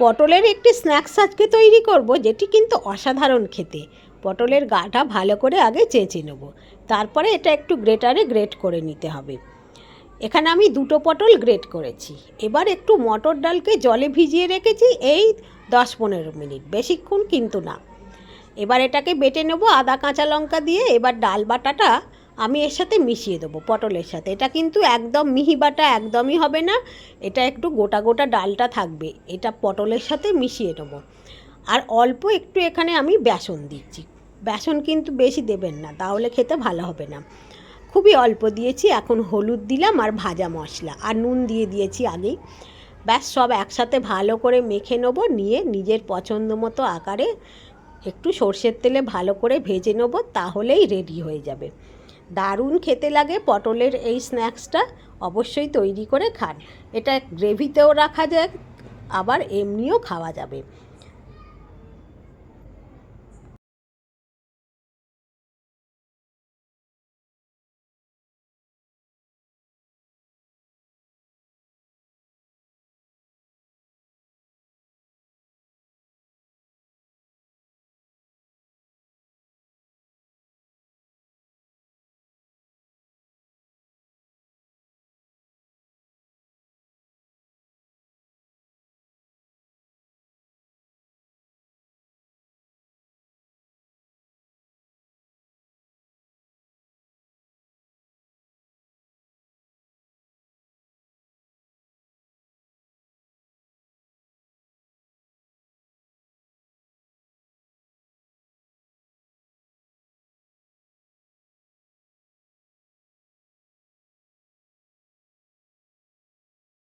পটলের একটি স্ন্যাক্স আজকে তৈরি করব, যেটি কিন্তু অসাধারণ খেতে। পটলের গাটা ভালো করে আগে চেঁচে নেব। তারপরে এটা একটু গ্রেটারে গ্রেট করে নিতে হবে। এখানে আমি দুটো পটল গ্রেট করেছি। এবার একটু মটর ডালকে জলে ভিজিয়ে রেখেছি, এই দশ পনেরো মিনিট। বেশিক্ষণ কিন্তু না। এবার এটাকে বেটে নেব আদা, কাঁচা লঙ্কা দিয়ে। এবার ডাল বাটাটা আমি এর সাথে মিশিয়ে দেবো পটলের সাথে। এটা কিন্তু একদম মিহি বাটা একদমই হবে না, এটা একটু গোটা গোটা ডালটা থাকবে, এটা পটলের সাথে মিশিয়ে নেব। আর অল্প একটু এখানে আমি বেসন দিচ্ছি, বেসন কিন্তু বেশি দেবেন না, তাহলে খেতে ভালো হবে না। খুবই অল্প দিয়েছি, এখন হলুদ দিলাম আর ভাজা মশলা, আর নুন দিয়ে দিয়েছি আগেই। ব্যাস, সব একসাথে ভালো করে মেখে নেব, নিয়ে নিজের পছন্দ মতো আকারে একটু সর্ষের তেলে ভালো করে ভেজে নেব, তাহলেই রেডি হয়ে যাবে। দারুণ খেতে লাগে পটলের এই স্ন্যাক্সটা, অবশ্যই তৈরি করে খান। এটা গ্রেভিতেও রাখা যায়, আবার এমনিও খাওয়া যাবে।